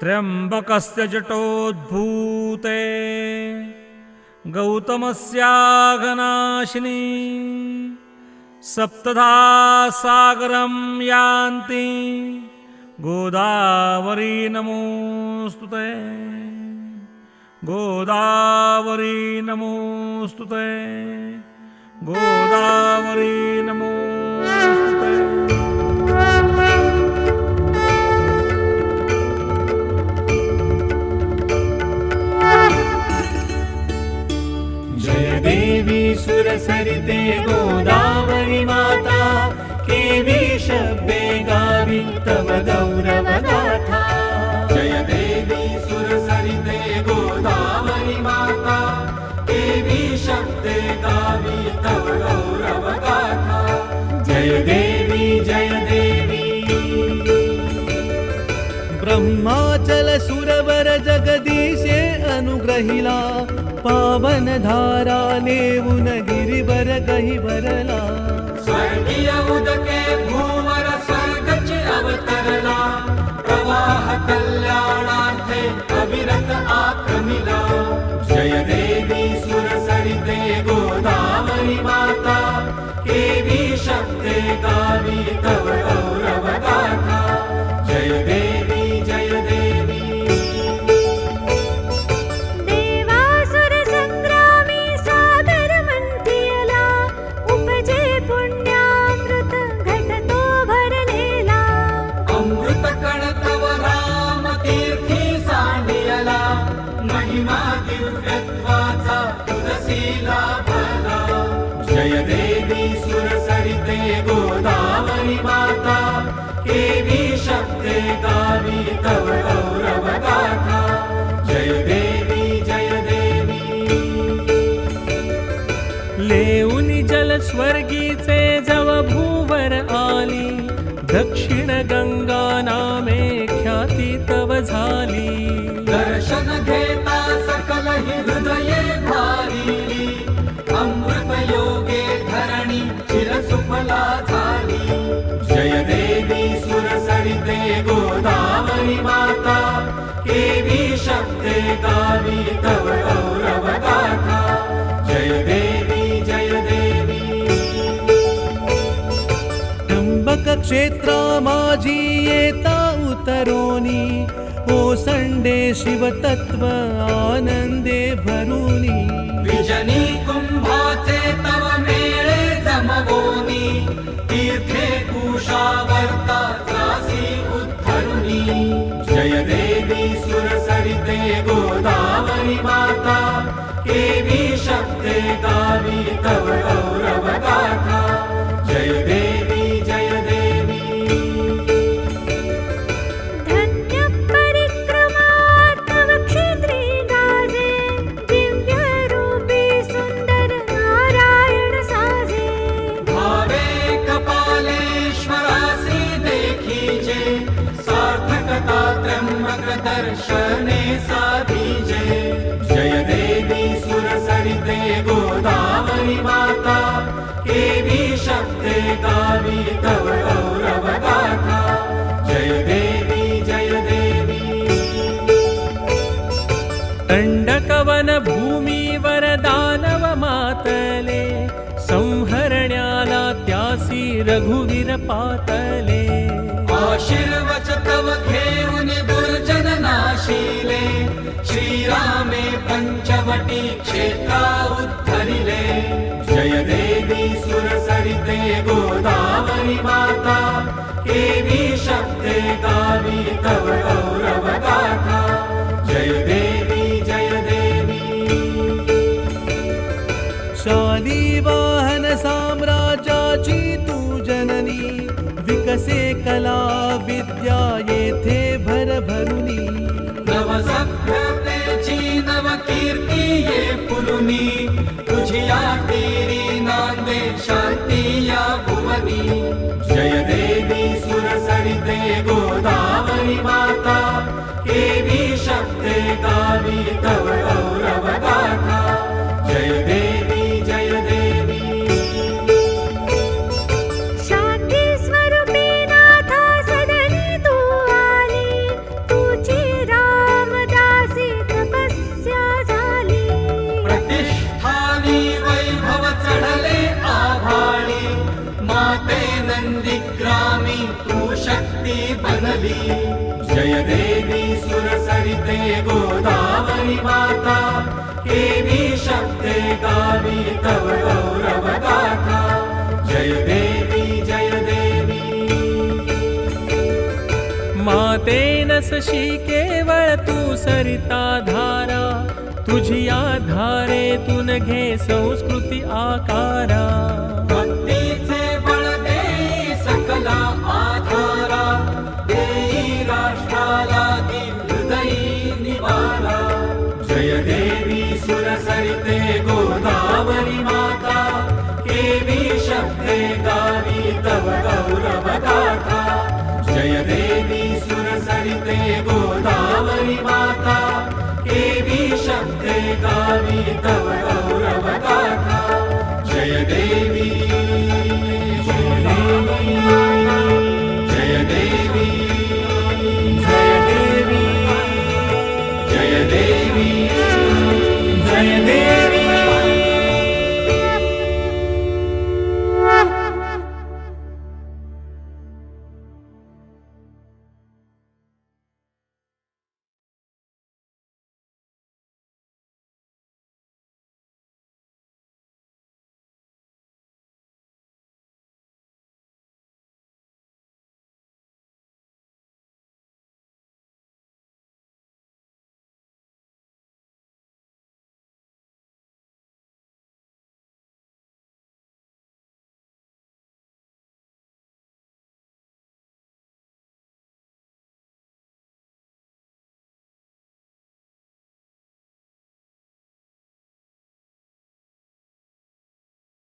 त्र्यम्बकस्य जटोद्भूते गौतमस्याघनाशिनी सप्तधा सागरं यान्ति गोदावरी नमोऽस्तु ते। गोदावरी नमोऽस्तु ते। गोदावरी नमोऽस्तु जय देवी जय देवी। ब्रह्माचल सुरवर जगदीशे अनुग्रहिला पावन धारा नेऊन गिरिवर गहिवरला स्वर्गीय उदके भूवर स्वर्गच अवतरला प्रवाह कल्याणार्थे अविरत आक्रमिला। महिमा दिव्यत्वाचा तुलसीला भला जय देवी सुरसरिते गोदावरी माता केवी शब्दे गावी तव गौरव गाथा जय देवी जय देवी लेऊनी जल स्वर्गीचे जव भूवर आली दक्षिण गंगा नामे ख्याती तव झाली. क्षेत्रा माझी येता उतरोनी ओसंडे शिवतत्व आनंदे भरुनी विजनी कुंभाचे तव मेळे जमवोनी तीर्थे कुशावर्ता त्रासी उद्धरुनी जय देवी सुरसरिते गोदावरी माता केवी शक्ते गावी तव गौरव गाथा दंडकवन भूमीवर दानव मातले संहरण्याला त्यासी रघुवीर पातले आशीर्वच तव घेऊन दुर्जन नाशिले श्रीरामे क्षेत्रा उद्धरिले जय देवी सुरसरिते गोदावरी माता केवी शब्दे गावी तव बनली जय देवी सुरसरिते गोदावरी माता केवी शब्दे गावी तव गौरव गाथा जय देवी जय देवी माते नसशी केवळ तू सरिता धारा तुझी आधारेतून घे संस्कृती आकारा भक्तीचे बळ देई सकला आधारा राष्ट्राला ती हृदयी निवारा। जय देवी सुरसरिते गोदावरी माता। केवी शब्दे गावी तव गौरव गाथा जय देवी सुरसरिते गोदावरी माता। केवी शब्दे गावी तव